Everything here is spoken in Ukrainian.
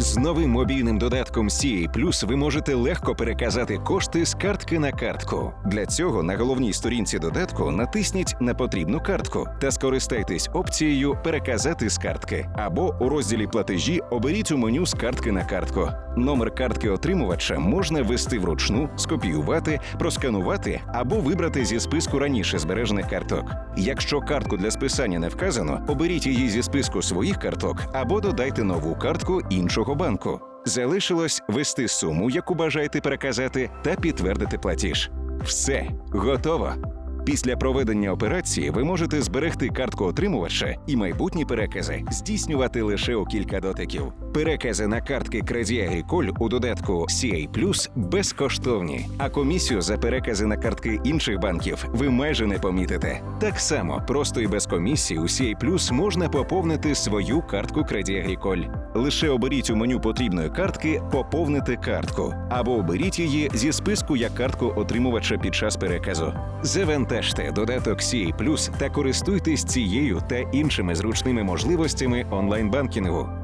З новим мобільним додатком CA Plus ви можете легко переказати кошти з картки на картку. Для цього на головній сторінці додатку натисніть на потрібну картку та скористайтесь опцією Переказати з картки. Або у розділі платежі оберіть у меню з картки на картку. Номер картки отримувача можна ввести вручну, скопіювати, просканувати або вибрати зі списку раніше збережених карток. Якщо картку для списання не вказано, оберіть її зі списку своїх карток або додайте нову картку іншого банку. Залишилось ввести суму, яку бажаєте переказати, та підтвердити платіж. Все готово. Після проведення операції ви можете зберегти картку отримувача і майбутні перекази здійснювати лише у кілька дотиків. Перекази на картки Agricole у додатку CA безкоштовні, а комісію за перекази на картки інших банків ви майже не помітите. Так само просто і без комісії у CA можна поповнити свою картку Agricole. Лише оберіть у меню потрібної картки Поповнити картку або оберіть її зі списку як картку отримувача під час переказу. Завантажте додаток CA та користуйтесь цією та іншими зручними можливостями онлайн-банкінгу.